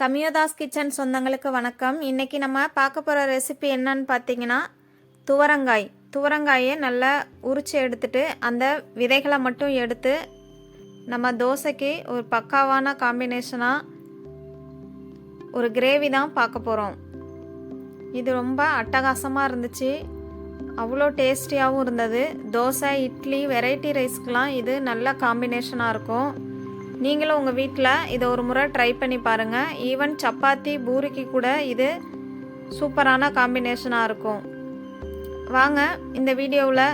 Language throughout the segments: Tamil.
கமியோதாஸ் கிச்சன் சொந்தங்களுக்கு வணக்கம். இன்றைக்கி நம்ம பார்க்க போகிற ரெசிபி என்னன்னு பார்த்தீங்கன்னா துவரங்காய். துவரங்காயை நல்லா உரித்து எடுத்துட்டு அந்த விதைகளை மட்டும் எடுத்து நம்ம தோசைக்கு ஒரு பக்காவான காம்பினேஷனாக ஒரு கிரேவி தான் பார்க்க போகிறோம் இது ரொம்ப அட்டகாசமாக இருந்துச்சு. அவ்வளோ டேஸ்டியாகவும் இருந்தது. தோசை இட்லி வெரைட்டி ரைஸ்க்கெலாம் இது நல்ல காம்பினேஷனாக இருக்கும். நீங்களும் உங்கள் வீட்டில் இதை ஒரு முறை ட்ரை பண்ணி பாருங்கள் ஈவன் சப்பாத்தி பூரிக்கு கூட இது சூப்பரான காம்பினேஷனாக இருக்கும். வாங்க இந்த வீடியோவில்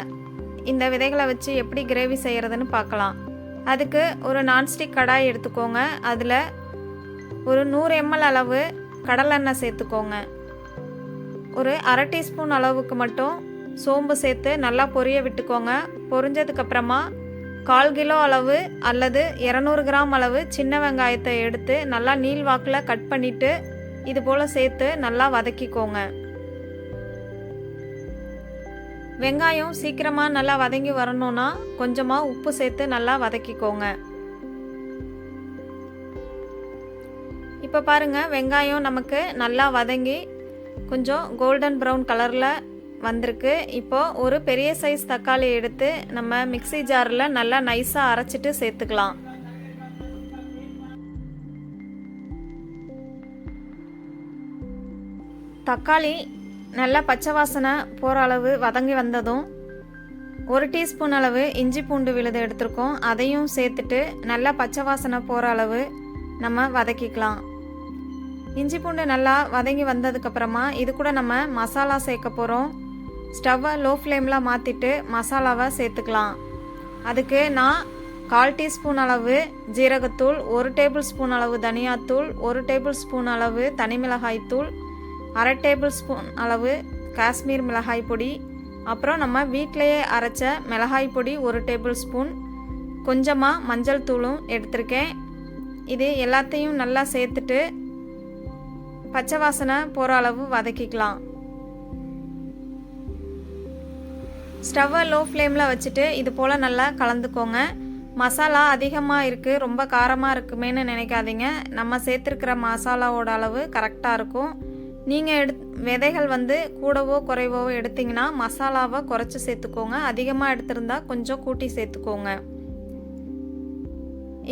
இந்த விதைகளை வச்சு எப்படி கிரேவி செய்கிறதுன்னு பார்க்கலாம் அதுக்கு ஒரு நான்ஸ்டிக் கடாய் எடுத்துக்கோங்க. அதில் ஒரு நூறு எம்எல் அளவு கடலெண்ணெய் சேர்த்துக்கோங்க. ஒரு அரை டீஸ்பூன் அளவுக்கு மட்டும் சோம்பு சேர்த்து நல்லா பொரிய விட்டுக்கோங்க. பொரிஞ்சதுக்கப்புறமா கால் கிலோ அளவு அல்லது இரநூறு கிராம் அளவு சின்ன வெங்காயத்தை எடுத்து நல்லா நீள் வாக்கில் கட் பண்ணிவிட்டு இது போல் சேர்த்து நல்லா வதக்கிக்கோங்க. வெங்காயம் சீக்கிரமாக நல்லா வதங்கி வரணும்னா கொஞ்சமாக உப்பு சேர்த்து நல்லா வதக்கிக்கோங்க. இப்போ பாருங்கள் வெங்காயம் நமக்கு நல்லா வதங்கி கொஞ்சம் கோல்டன் ப்ரௌன் கலரில் வந்திருக்கு. இப்போது ஒரு பெரிய சைஸ் தக்காளி எடுத்து நம்ம மிக்சி ஜாரில் நல்லா நைஸாக அரைச்சிட்டு சேர்த்துக்கலாம். தக்காளி நல்லா பச்சை வாசனை போகிற அளவு வதங்கி வந்ததும் ஒரு டீஸ்பூன் அளவு இஞ்சி பூண்டு விழுது எடுத்திருக்கோம். அதையும் சேர்த்துட்டு நல்லா பச்சை வாசனை போகிற அளவு நம்ம வதக்கிக்கலாம். இஞ்சி பூண்டு நல்லா வதங்கி வந்ததுக்கப்புறமா இது கூட நம்ம மசாலா சேர்க்க போகிறோம் ஸ்டவ்வை லோ ஃப்ளேமில் மாற்றிட்டு மசாலாவை சேர்த்துக்கலாம். அதுக்கு நான் கால் டீஸ்பூன் அளவு ஜீரகத்தூள் ஒரு டேபிள் ஸ்பூன் அளவு தனியாத்தூள் ஒரு டேபிள் ஸ்பூன் அளவு தனி மிளகாய்த்தூள் அரை டேபிள் ஸ்பூன் அளவு காஷ்மீர் மிளகாய் பொடி அப்புறம் நம்ம வீட்டிலையே அரைச்ச மிளகாய் பொடி ஒரு டேபிள் ஸ்பூன் கொஞ்சமாக மஞ்சள் தூளும் எடுத்திருக்கேன். இது எல்லாத்தையும் நல்லா சேர்த்துட்டு பச்சை வாசனை போகிற அளவு வதக்கிக்கலாம். ஸ்டவ்வை லோ ஃப்ளேமில் வச்சுட்டு இது போல் நல்லா கலந்துக்கோங்க. மசாலா அதிகமாக இருக்குது ரொம்ப காரமாக இருக்குமேன்னு நினைக்காதீங்க. நம்ம சேர்த்துருக்கிற மசாலாவோட அளவு கரெக்டாக இருக்கும். நீங்கள் எடு விதைகள் வந்து கூடவோ குறைவோ எடுத்திங்கன்னா மசாலாவை குறைச்சி சேர்த்துக்கோங்க. அதிகமாக எடுத்திருந்தா கொஞ்சம் கூட்டி சேர்த்துக்கோங்க.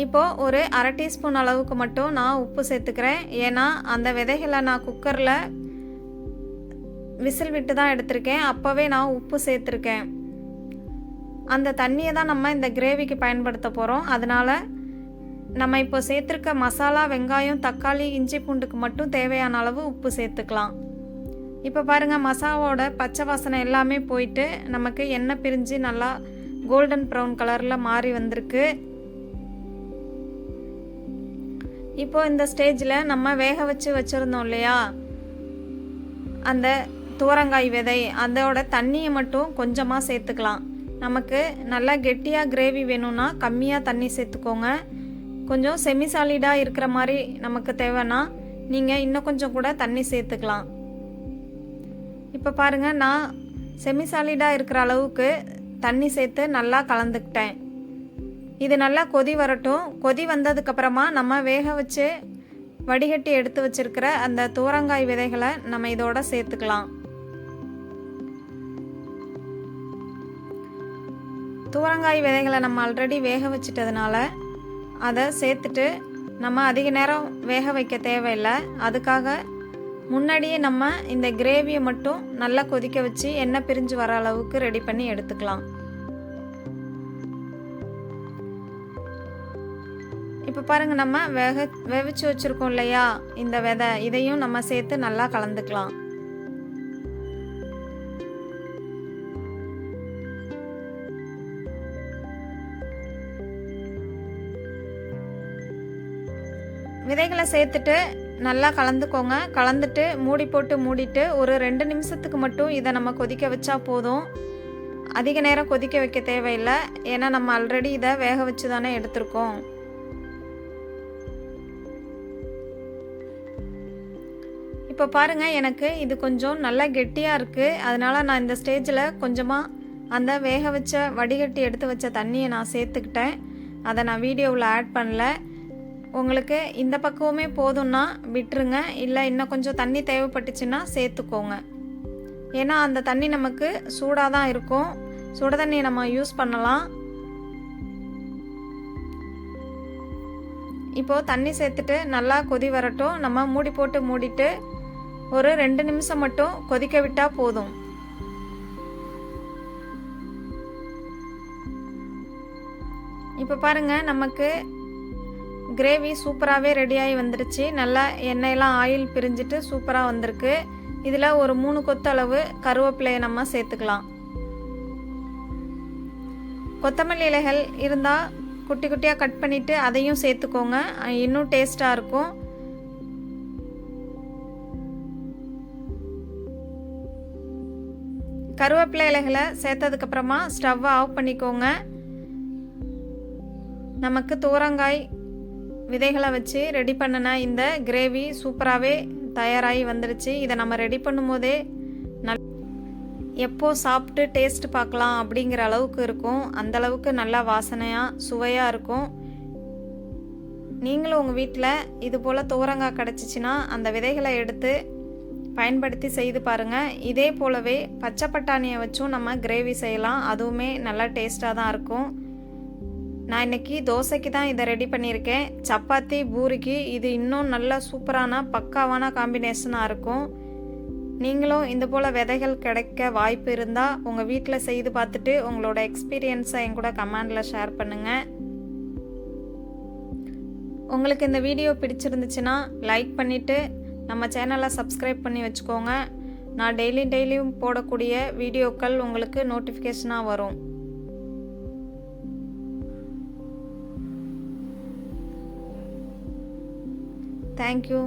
இப்போது ஒரு அரை டீஸ்பூன் அளவுக்கு மட்டும் நான் உப்பு சேர்த்துக்கிறேன். ஏன்னா அந்த விதைகளை நான் குக்கரில் விசில் விட்டு தான் எடுத்திருக்கேன். அப்போவே நான் உப்பு சேர்த்துருக்கேன். அந்த தண்ணியை தான் நம்ம இந்த கிரேவிக்கு பயன்படுத்த போகிறோம் அதனால் நம்ம இப்போ சேர்த்துருக்க மசாலா வெங்காயம் தக்காளி இஞ்சி பூண்டுக்கு மட்டும் தேவையான அளவு உப்பு சேர்த்துக்கலாம். இப்போ பாருங்கள் மசாவோட பச்சை வாசனை எல்லாமே போயிட்டு நமக்கு எண்ணெய் பிரிஞ்சு நல்லா கோல்டன் ப்ரௌன் கலரில் மாறி வந்திருக்கு. இப்போ இந்த ஸ்டேஜில் நம்ம வேக வச்சு வச்சுருந்தோம் இல்லையா? அந்த தூரங்காய் விதை அதோட தண்ணியை மட்டும் கொஞ்சமாக சேர்த்துக்கலாம். நமக்கு நல்லா கெட்டியாக கிரேவி வேணும்னா கம்மியாக தண்ணி சேர்த்துக்கோங்க. கொஞ்சம் செமி சாலிடாக இருக்கிற மாதிரி நமக்கு தேவைன்னா நீங்கள் இன்னும் கொஞ்சம் கூட தண்ணி சேர்த்துக்கலாம். இப்போ பாருங்கள் நான் செமி சாலிடாக இருக்கிற அளவுக்கு தண்ணி சேர்த்து நல்லா கலந்துக்கிட்டேன். இது நல்லா கொதி வரட்டும். கொதி வந்ததுக்கப்புறமா நம்ம வேக வச்சு வடிகட்டி எடுத்து வச்சிருக்கிற அந்த தூரங்காய் விதைகளை நம்ம இதோட சேர்த்துக்கலாம். தூரங்காய் விதைகளை நம்ம ஆல்ரெடி வேக வச்சிட்டதுனால அதை சேர்த்துட்டு நம்ம அதிக நேரம் வேக வைக்க தேவையில்லை. அதுக்காக முன்னாடியே நம்ம இந்த கிரேவியை மட்டும் நல்லா கொதிக்க வச்சு எண்ணெய் பிரிஞ்சு வர அளவுக்கு ரெடி பண்ணி எடுத்துக்கலாம். இப்போ பாருங்கள் நம்ம வேக வேவிச்சு வச்சுருக்கோம் இல்லையா? இந்த விதை இதையும் நம்ம சேர்த்து நல்லா கலந்துக்கலாம். விதைகளை சேர்த்துட்டு நல்லா கலந்துக்கோங்க. கலந்துட்டு மூடி போட்டு மூடிட்டு ஒரு ரெண்டு நிமிஷத்துக்கு மட்டும் இதை நம்ம கொதிக்க வச்சா போதும். அதிக நேரம் கொதிக்க வைக்க தேவையில்லை. ஏன்னா நம்ம ஆல்ரெடி இதை வேக வச்சு தானே எடுத்திருக்கோம். இப்போ பாருங்கள் எனக்கு இது கொஞ்சம் நல்லா கெட்டியாக இருக்குது அதனால் நான் இந்த ஸ்டேஜில் கொஞ்சமாக அந்த வேக வச்ச வடிகட்டி எடுத்து வச்ச தண்ணியை நான் சேர்த்துக்கிட்டேன். அதை நான் வீடியோவில் ஆட் பண்ணல. உங்களுக்கு இந்த பக்குவமே போதும்னா விட்டுருங்க. இல்லை இன்னும் கொஞ்சம் தண்ணி தேவைப்பட்டுச்சுன்னா சேர்த்துக்கோங்க. ஏன்னா அந்த தண்ணி நமக்கு சூடாக தான் இருக்கும். சுட தண்ணியை நம்ம யூஸ் பண்ணலாம். இப்போது தண்ணி சேர்த்துட்டு நல்லா கொதி வரட்டும். நம்ம மூடி போட்டு மூடிட்டு ஒரு ரெண்டு நிமிஷம் மட்டும் கொதிக்க விட்டால் போதும். இப்போ பாருங்கள் நமக்கு கிரேவி சூப்பராகவே ரெடியாகி வந்துருச்சு. நல்லா எண்ணெயெல்லாம் ஆயில் பிரிஞ்சிட்டு சூப்பராக வந்திருக்கு. இதில் ஒரு மூணு கொத்து அளவு கருவேப்பிலையை நம்ம சேர்த்துக்கலாம். கொத்தமல்லி இலைகள் இருந்தால் குட்டி குட்டியாக கட் பண்ணிவிட்டு அதையும் சேர்த்துக்கோங்க. இன்னும் டேஸ்ட்டாக இருக்கும். கருவேப்பிலை இலைகளை சேர்த்ததுக்கப்புறமா ஸ்டவ்வை ஆஃப் பண்ணிக்கோங்க. நமக்கு தூரங்காய் விதைகளை வச்சு ரெடி பண்ணின இந்த கிரேவி சூப்பராகவே தயாராகி வந்துருச்சு. இதை நம்ம ரெடி பண்ணும்போதே நல் எப்போ சாப்பிட்டு டேஸ்ட் பார்க்கலாம் அப்படிங்கிற அளவுக்கு இருக்கும். அந்த அளவுக்கு நல்லா வாசனையாக சுவையாக இருக்கும். நீங்களும் உங்கள் வீட்டில் இது போல் துவரங்காய் கிடச்சிச்சின்னா அந்த விதைகளை எடுத்து பயன்படுத்தி செய்து பாருங்கள் இதே போலவே பச்சை பட்டாணியை வச்சும் நம்ம கிரேவி செய்யலாம். அதுவுமே நல்லா டேஸ்ட்டாக தான் இருக்கும். நான் இன்னைக்கு தோசைக்கு தான் இதை ரெடி பண்ணியிருக்கேன். சப்பாத்தி பூரிக்கு இது இன்னும் நல்லா சூப்பரான பக்காவான காம்பினேஷனாக இருக்கும். நீங்களும் இந்த போல் விதைகள் கிடைக்க வாய்ப்பு இருந்தால் உங்கள் வீட்டில் செய்து பார்த்துட்டு உங்களோட எக்ஸ்பீரியன்ஸை என் கூட கமெண்டில் ஷேர் பண்ணுங்கள் உங்களுக்கு இந்த வீடியோ பிடிச்சிருந்துச்சுன்னா லைக் பண்ணிவிட்டு நம்ம சேனலை சப்ஸ்கிரைப் பண்ணி வச்சுக்கோங்க. நான் டெய்லி டெய்லியும் போடக்கூடிய வீடியோக்கள் உங்களுக்கு நோட்டிஃபிகேஷனாக வரும். Thank you